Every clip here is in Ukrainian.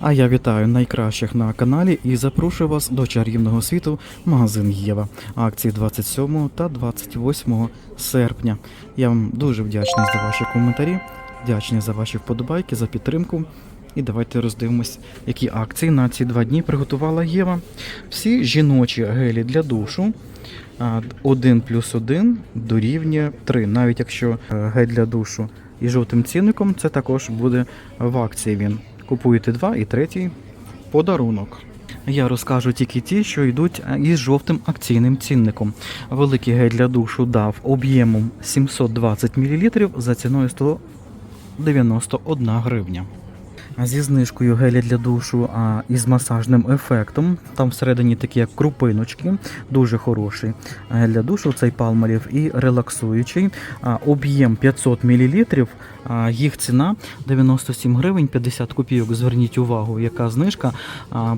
А я вітаю найкращих на каналі і запрошую вас до чарівного світу магазин Єва. Акції 27 та 28 серпня. Я вам дуже вдячний за ваші коментарі, вдячний за ваші вподобайки, за підтримку. І давайте роздивимось, які акції на ці два дні приготувала Єва. Всі жіночі гелі для душу. 1 плюс 1 дорівнює 3. Навіть якщо е, гель для душу і жовтим цінником, це також буде в акції він. Купуєте два і третій подарунок. Я розкажу тільки ті, що йдуть е, із жовтим акційним цінником. Великий гель для душу дав об'ємом 720 мл за ціною 191 гривня. Зі знижкою гелі для душу а, із масажним ефектом. Там всередині такі як крупиночки, дуже хороший гель для душу, цей палмарів і релаксуючий. Об'єм 500 мл, їх ціна 97 гривень 50 копійок. Зверніть увагу, яка знижка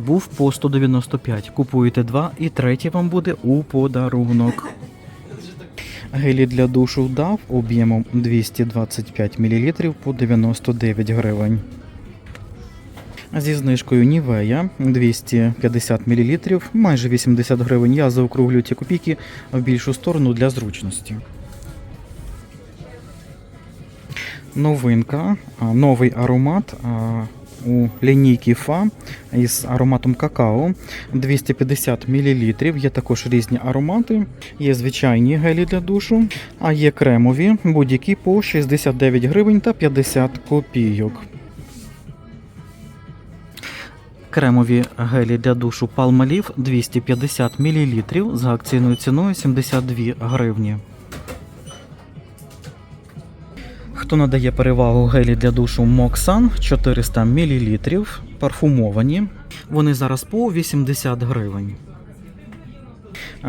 був по 195. Купуєте два і третій вам буде у подарунок. Гелі для душу дав об'ємом 225 мл по 99 гривень. Зі знижкою Нівея 250 мл, майже 80 гривень. Я заокруглю ті копійки в більшу сторону для зручності. Новинка, новий аромат у лінійки Фа із ароматом какао 250 мл. Є також різні аромати. Є звичайні гелі для душу, а є кремові, будь-які по 69 гривень та 50 копійок. Кремові гелі для душу Palmolive 250 мл за акційною ціною 72 гривні. Хто надає перевагу гелі для душу Moxan 400 мл парфумовані. Вони зараз по 80 гривень.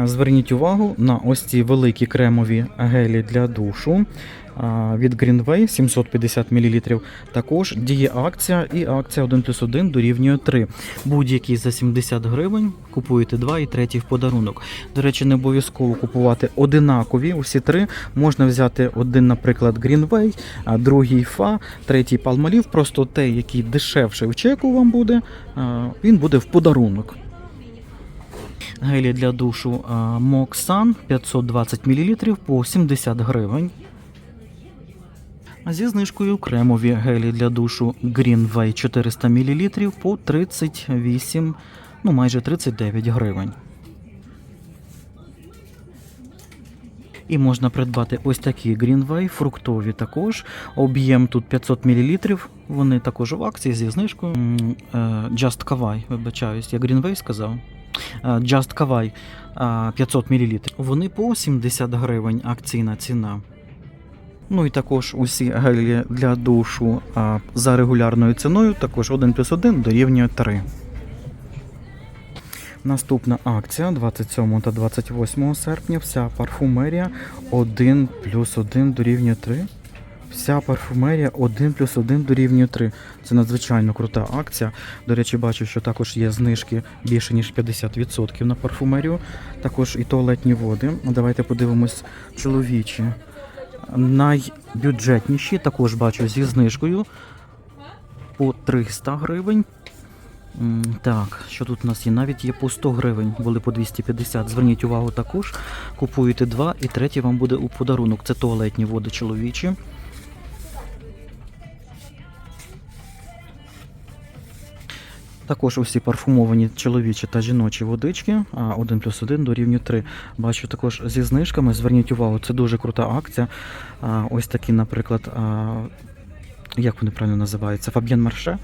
Зверніть увагу на ось ці великі кремові гелі для душу від Greenway 750 мл. Також діє акція і акція 1 плюс 1 дорівнює 3. Будь-які за 70 гривень купуєте 2 і третій в подарунок. До речі, не обов'язково купувати одинакові. Усі три можна взяти один, наприклад, Greenway, другий Фа, третій Palmolive. Просто той, який дешевший в чеку вам буде, він буде в подарунок. Гелі для душу Moxan 520 мл по 70 гривень. Зі знижкою кремові гелі для душу Greenway 400 мл по 38, ну майже 39 гривень. І можна придбати ось такі Greenway, фруктові також. Об'єм тут 500 мл. Вони також в акції зі знижкою. Е, Just Kawai, вибачаюсь, я Greenway сказав. Е, Just Kawai е, 500 мл. Вони по 70 гривень акційна ціна. Ну і також усі гелі для душу а, за регулярною ціною, також 1 плюс 1 дорівнює 3. Наступна акція 27 та 28 серпня. Вся парфумерія 1 плюс 1 дорівнює 3. Вся парфумерія 1 плюс 1 дорівнює 3. Це надзвичайно крута акція. До речі, бачу, що також є знижки більше ніж 50% на парфумерію. Також і туалетні води. Давайте подивимось чоловічі. Найбюджетніші також бачу зі знижкою по 300 гривень. Так, що тут у нас є? Навіть є по 100 гривень, були по 250. Зверніть увагу також. Купуєте два і третій вам буде у подарунок. Це туалетні води чоловічі. Також усі парфумовані чоловічі та жіночі водички, а 1 плюс 1 дорівнює 3. Бачу також зі знижками. Зверніть увагу, це дуже крута акція. А, Ось такі, наприклад, а, як вони правильно називаються? Фаб'єн Марше.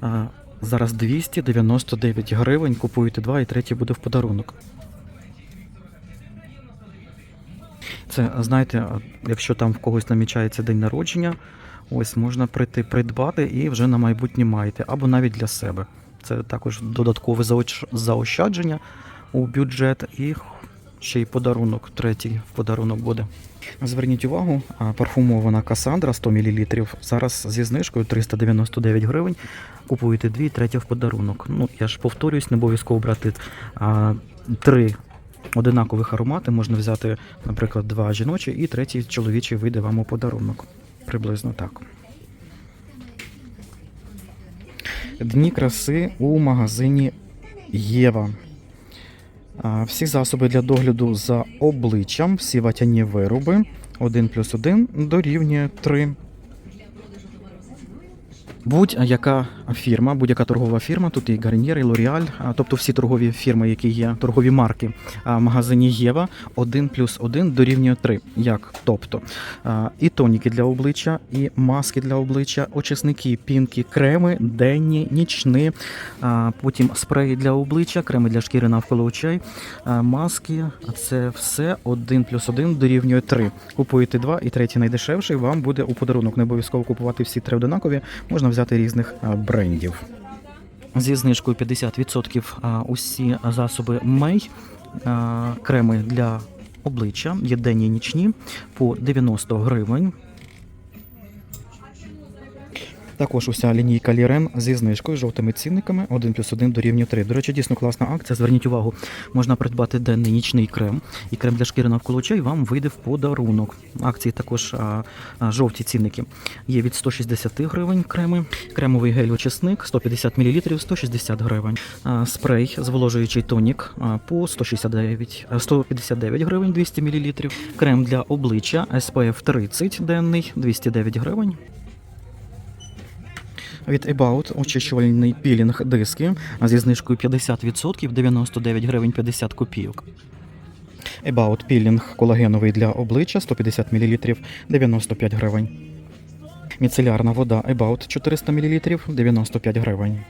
А, Зараз 299 гривень. Купуєте два і третій буде в подарунок. Це, знаєте, якщо там в когось намічається день народження, ось можна прийти придбати і вже на майбутнє маєте, або навіть для себе. Це також додаткове заощадження у бюджет і ще й подарунок, третій подарунок буде. Зверніть увагу, парфумована Касандра 100 мл зараз зі знижкою 399 гривень. Купуєте дві, третя в подарунок. Ну, я ж повторюсь, не обов'язково брати а, три одинакових аромати. Можна взяти, наприклад, два жіночі і третій чоловічий вийде вам у подарунок. Приблизно так. Дні краси у магазині Єва. Всі засоби для догляду за обличчям, всі ватяні вироби 1 плюс 1 дорівнює 3. Будь-яка фірма, будь-яка торгова фірма, тут і Garnier, і а, тобто всі торгові фірми, які є, торгові марки в магазині Єва, 1 плюс 1 дорівнює 3. Як? Тобто і тоніки для обличчя, і маски для обличчя, очисники, пінки, креми, денні, нічні, потім спреї для обличчя, креми для шкіри навколо очей, маски. Це все 1 плюс 1 дорівнює 3. Купуєте 2 і третій найдешевший вам буде у подарунок. Не обов'язково купувати всі три одинакові, можна взяти різних брендів. Зі знижкою 50% усі засоби Мей, креми для обличчя, є денні і нічні по 90 гривень. Також уся лінійка Лірен зі знижкою, жовтими цінниками 1 плюс 1 дорівнює 3. До речі, дійсно класна акція. Зверніть увагу, можна придбати денний нічний крем і крем для шкіри навколо очей вам вийде в подарунок. Акції також а, а, жовті цінники. Є від 160 гривень креми, кремовий гель очисник 150 мл 160 гривень. А, спрей зволожуючий тонік а, по 169, а, 159 гривень 200 мл. Крем для обличчя SPF 30 денний 209 гривень. Від About очищувальний пілінг диски зі знижкою 50% 99 гривень 50 копійок. About пілінг колагеновий для обличчя 150 мл 95 гривень. Міцелярна вода About 400 мл 95 гривень.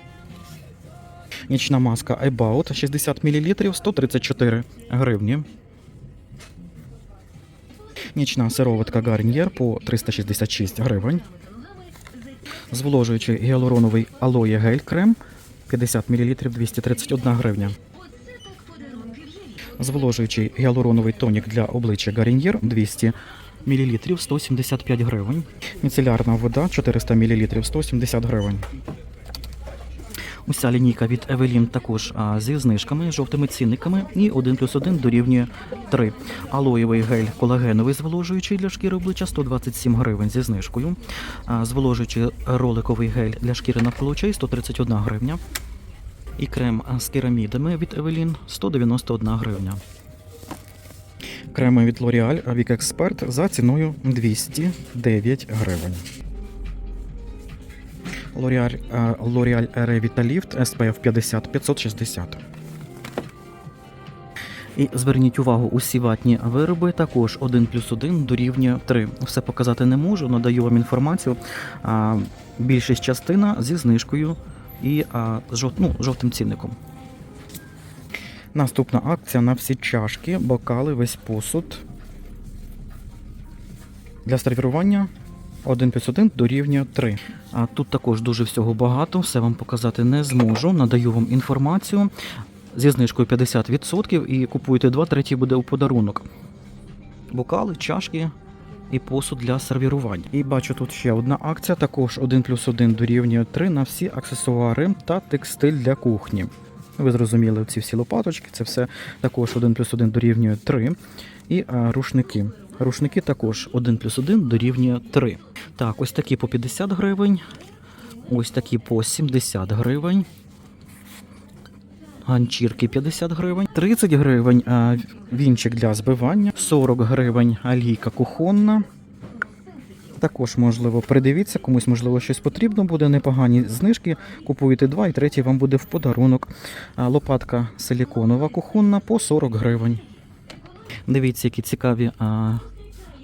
Нічна маска About 60 мл 134 гривні. Нічна сироватка Garnier по 366 гривень. Зволожуючий гіалуроновий алоє гель крем 50 мл 231 гривня. Зволожуючий гіалуроновий тонік для обличчя Гаріньєр 200 мл 175 гривень. Міцелярна вода 400 мл 170 гривень. Уся лінійка від Evelyn також зі знижками, жовтими цінниками і 1 плюс 1 дорівнює 3. Алоєвий гель колагеновий зволожуючий для шкіри обличчя 127 гривень зі знижкою. Зволожуючий роликовий гель для шкіри навколо очей 131 гривня. І крем з керамідами від Evelyn 191 гривня. Креми від L'Oreal Vic Expert за ціною 209 гривень. L'Oreal, Revitalift SPF 50 560. І зверніть увагу, усі ватні вироби також 1 плюс 1 дорівнює 3. Все показати не можу, надаю вам інформацію. Більшість частина зі знижкою і ну, жовтим цінником. Наступна акція на всі чашки, бокали, весь посуд. Для сервірування 1 плюс 1 дорівнює 3. А тут також дуже всього багато, все вам показати не зможу. Надаю вам інформацію зі знижкою 50% і купуєте 2, третій буде у подарунок. Бокали, чашки і посуд для сервірування. І бачу тут ще одна акція, також 1 плюс 1 дорівнює 3 на всі аксесуари та текстиль для кухні. Ви зрозуміли, ці всі лопаточки, це все також 1 плюс 1 дорівнює 3. І а, рушники. Рушники також 1 плюс 1 дорівнює 3. Так, ось такі по 50 гривень, ось такі по 70 гривень. Ганчірки 50 гривень, 30 гривень вінчик для збивання, 40 гривень алійка кухонна. Також, можливо, придивіться, комусь, можливо, щось потрібно буде, непогані знижки. Купуєте два і третій вам буде в подарунок. Лопатка силіконова кухонна по 40 гривень. Дивіться, які цікаві. А,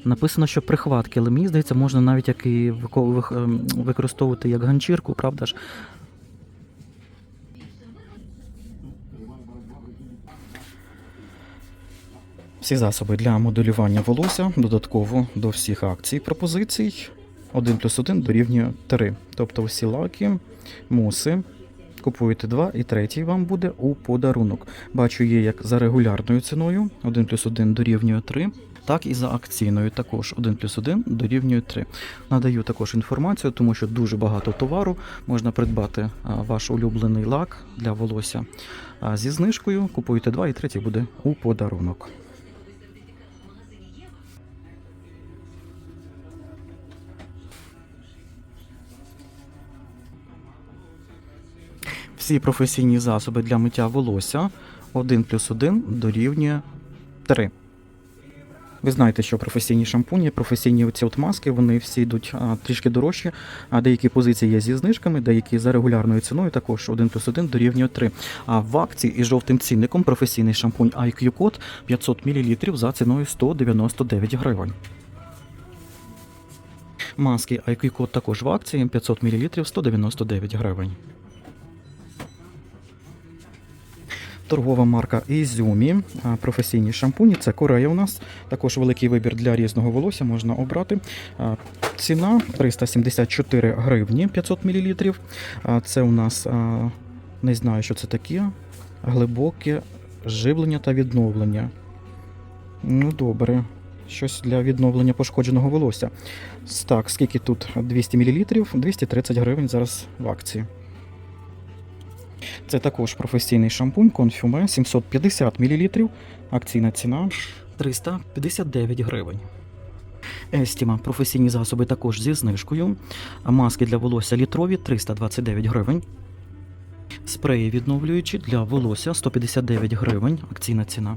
написано, що прихватки, але мені здається, можна навіть як і ем, використовувати як ганчірку, правда ж? Всі засоби для моделювання волосся додатково до всіх акцій пропозицій 1 плюс 1 дорівнює 3. Тобто всі лаки, муси. Купуєте 2 і третій вам буде у подарунок. Бачу, є як за регулярною ціною 1 плюс 1 дорівнює 3, так і за акційною також 1 плюс 1 дорівнює 3. Надаю також інформацію, тому що дуже багато товару. Можна придбати ваш улюблений лак для волосся зі знижкою. Купуєте 2 і третій буде у подарунок. Всі професійні засоби для миття волосся 1 плюс 1 дорівнює 3. Ви знаєте, що професійні шампуні, професійні оці от маски, вони всі йдуть а, трішки дорожчі, а деякі позиції є зі знижками, деякі за регулярною ціною, також 1 плюс 1 дорівнює 3. А в акції із жовтим цінником професійний шампунь IQ Code 500 мл за ціною 199 гривень. Маски IQ Code також в акції 500 мл 199 гривень. Торгова марка а, професійні шампуні. Це Корея у нас. Також великий вибір для різного волосся можна обрати. Ціна 374 гривні 500 мл. Це у нас не знаю, що це таке. Глибоке живлення та відновлення. Ну, добре. Щось для відновлення пошкодженого волосся. Так, скільки тут 200 мл? 230 гривень зараз в акції. Це також професійний шампунь Confume 750 мл. Акційна ціна 359 гривень. Естіма професійні засоби також зі знижкою. Маски для волосся літрові 329 гривень. Спреї відновлюючі для волосся 159 гривень. Акційна ціна.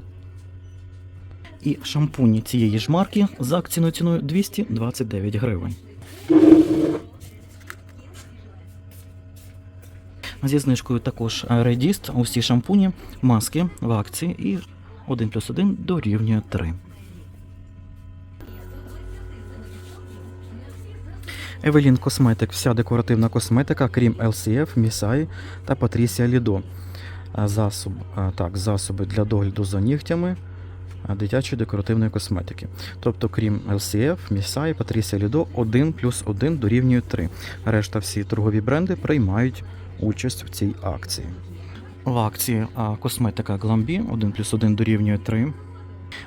І шампуні цієї ж марки за акційною ціною 229 гривень. Зі знижкою також Redist, усі шампуні, маски в акції і 1 плюс 1 дорівнює 3. Evelyn Cosmetic – вся декоративна косметика, крім LCF, Missai та Lido. А Засоб, так, засоби для догляду за нігтями дитячої декоративної косметики. Тобто, крім LCF, Missai, Patricia Lido, 1 плюс 1 дорівнює 3. Решта всі торгові бренди приймають участь в цій акції. В акції а, косметика Glambi 1 плюс 1 дорівнює 3.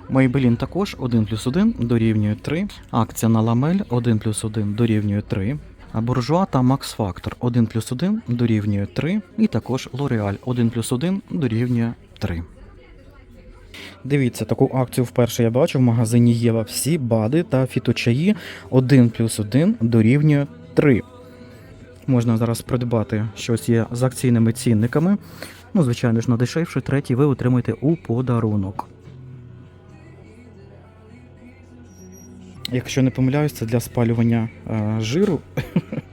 Maybelline також 1 плюс 1 дорівнює 3. Акція на Ламель 1 плюс 1 дорівнює 3. А Буржуа та Max Factor 1 плюс 1 дорівнює 3. І також L'Oreal 1 плюс 1 дорівнює 3. Дивіться, таку акцію вперше я бачу в магазині Єва. Всі БАДи та фіточаї 1 плюс 1 дорівнює 3. Можна зараз придбати щось є з акційними цінниками. Ну, звичайно ж, на дешевше, третій ви отримаєте у подарунок. Якщо не помиляюсь, це для спалювання е, жиру.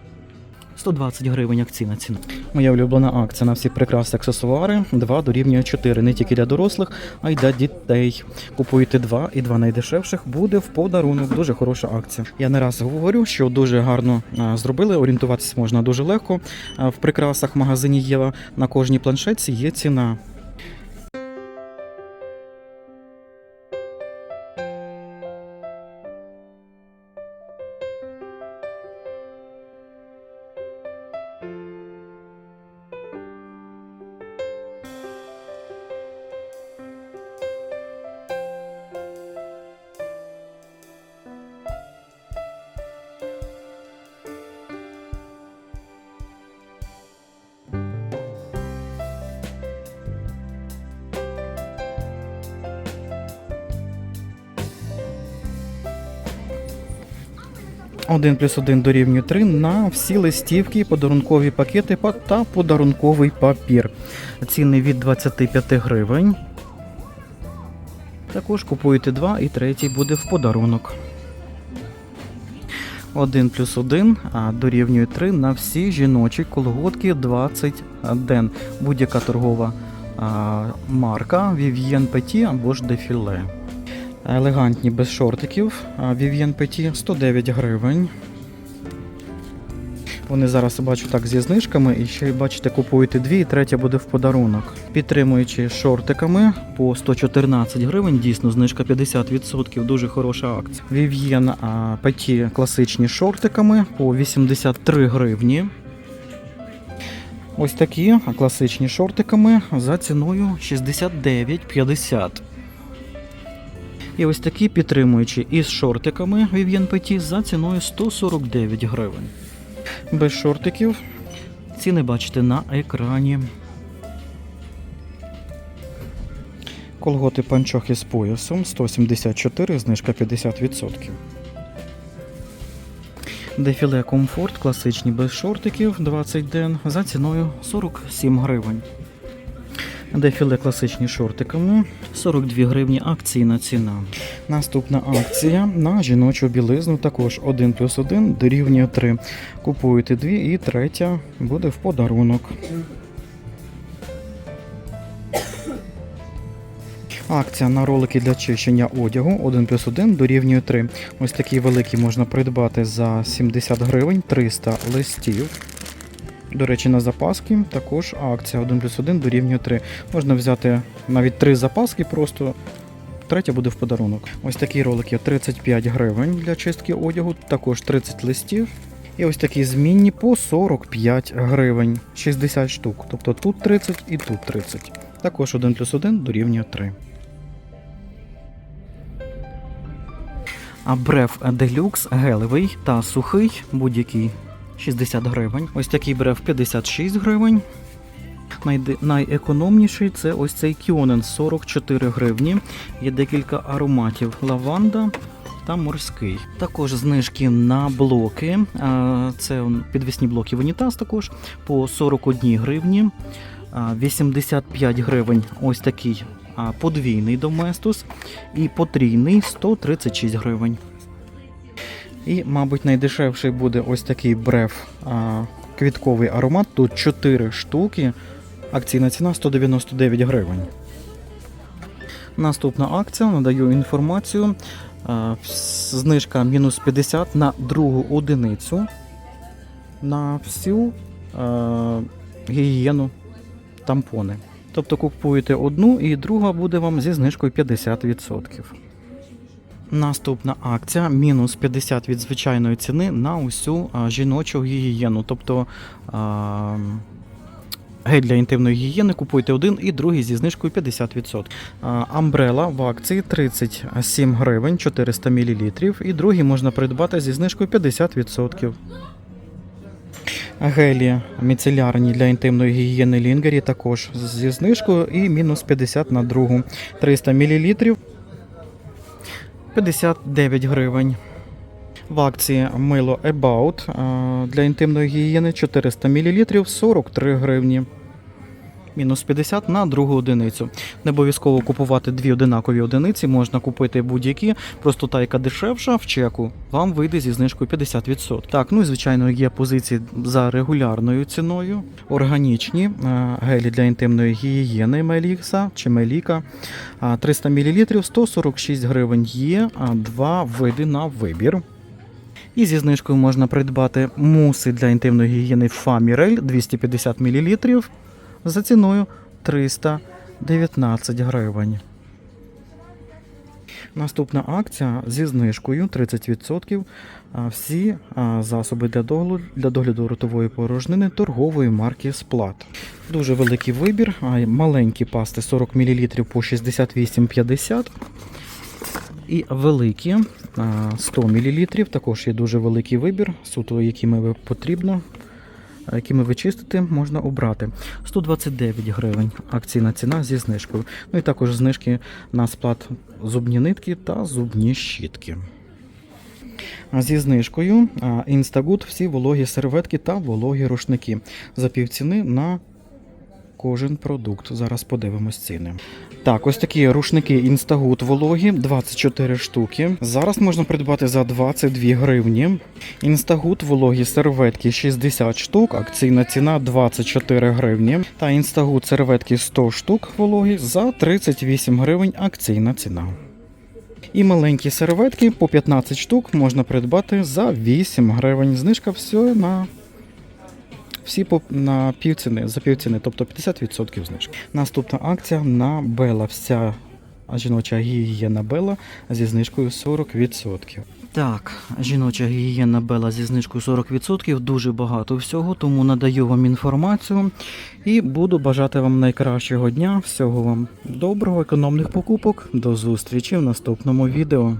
120 гривень акційна ціна. Моя улюблена акція на всі прекрасні аксесуари. 2 дорівнює 4. Не тільки для дорослих, а й для дітей. Купуйте два і два найдешевших буде в подарунок. Дуже хороша акція. Я не раз говорю, що дуже гарно зробили. Орієнтуватися можна дуже легко. В прикрасах магазині Єва на кожній планшетці є ціна. Один плюс один дорівнює 3 на всі листівки, подарункові пакети та подарунковий папір. Ціни від 25 гривень. Також купуєте два і третій буде в подарунок. 1 плюс 1 дорівнює 3 на всі жіночі колготки 20 ден. Будь-яка торгова марка Vivien Petit або ж Defile. Елегантні без шортиків. а, Vivien Petit 109 гривень. Вони зараз бачу так зі знижками, і ще бачите, купуєте дві, і третя буде в подарунок. Підтримуючи шортиками по 114 гривень, дійсно знижка 50%, дуже хороша акція. Vivien а, класичні шортиками по 83 гривні. Ось такі класичні шортиками за ціною 69,50. І ось такі підтримуючі із шортиками Vivien Petit за ціною 149 гривень. Без шортиків. Ціни бачите на екрані. Колготи панчохи з поясом 174, знижка 50%. Дефіле комфорт, класичні без шортиків 20 ден за ціною 47 гривень. Дефіле класичні шортиками 42 гривні акційна ціна. Наступна акція на жіночу білизну також 1 плюс 1 дорівнює 3. Купуєте дві і третя буде в подарунок. Акція на ролики для чищення одягу 1 плюс 1 дорівнює 3. Ось такі великі можна придбати за 70 гривень 300 листів. До речі, на запаски також акція 1 плюс 1 дорівнює 3. Можна взяти навіть 3 запаски, просто третя буде в подарунок. Ось такі ролики 35 гривень для чистки одягу, також 30 листів. І ось такі змінні по 45 гривень, 60 штук. Тобто тут 30 і тут 30. Також 1 плюс 1 дорівнює 3. А бреф делюкс гелевий та сухий, будь-який 60 гривень. Ось такий бреф 56 гривень. Найекономніший це ось цей Кіонен 44 гривні. Є декілька ароматів лаванда та морський. Також знижки на блоки. Це підвісні блоки в унітаз також по 41 гривні. 85 гривень ось такий подвійний доместос і потрійний 136 гривень. І, мабуть, найдешевший буде ось такий бреф а, квітковий аромат. Тут 4 штуки. Акційна ціна 199 гривень. Наступна акція, надаю інформацію. А, Знижка мінус 50 на другу одиницю на всю а, гігієну тампони. Тобто купуєте одну і друга буде вам зі знижкою 50%. Наступна акція мінус 50 від звичайної ціни на усю жіночу гігієну. Тобто гель для інтимної гігієни купуйте один і другий зі знижкою 50%. Амбрела в акції 37 гривень 400 мл, і другий можна придбати зі знижкою 50%. Гелі міцелярні для інтимної гігієни лінгері також зі знижкою і мінус 50 на другу 300 мл 59 гривень. В акції мило About для інтимної гігієни 400 мл 43 гривні. Мінус 50 на другу одиницю. Не обов'язково купувати дві одинакові одиниці, можна купити будь-які. Просто та, яка дешевша в чеку, вам вийде зі знижкою 50%. Так, ну і звичайно, є позиції за регулярною ціною. Органічні е, гелі для інтимної гігієни Мелікса чи Меліка 300 мл 146 гривень. Є два види на вибір. І зі знижкою можна придбати муси для інтимної гігієни Фамірель 250 мл за ціною 319 гривень. Наступна акція зі знижкою 30%. Всі засоби для догляду, для догляду ротової порожнини торгової марки Сплат. Дуже великий вибір. Маленькі пасти 40 мл по 68,50. І великі 100 мл. Також є дуже великий вибір, суто якими потрібно, якими ви чистите, можна обрати. 129 гривень акційна ціна зі знижкою. Ну і також знижки на сплат зубні нитки та зубні щітки. Зі знижкою Instagood всі вологі серветки та вологі рушники за півціни на кожен продукт. Зараз подивимось ціни. Так, ось такі рушники Instagood вологі, 24 штуки. Зараз можна придбати за 22 гривні. Instagood вологі серветки 60 штук, акційна ціна 24 гривні. Та Instagood серветки 100 штук вологі за 38 гривень, акційна ціна. І маленькі серветки по 15 штук можна придбати за 8 гривень. Знижка все на всі по на півціни, за півціни, тобто 50% знижки. Наступна акція на Бела. Вся жіноча гігієна Бела зі знижкою 40%. Так, жіноча гігієна Бела зі знижкою 40%, дуже багато всього, тому надаю вам інформацію і буду бажати вам найкращого дня. Всього вам доброго, економних покупок. До зустрічі в наступному відео.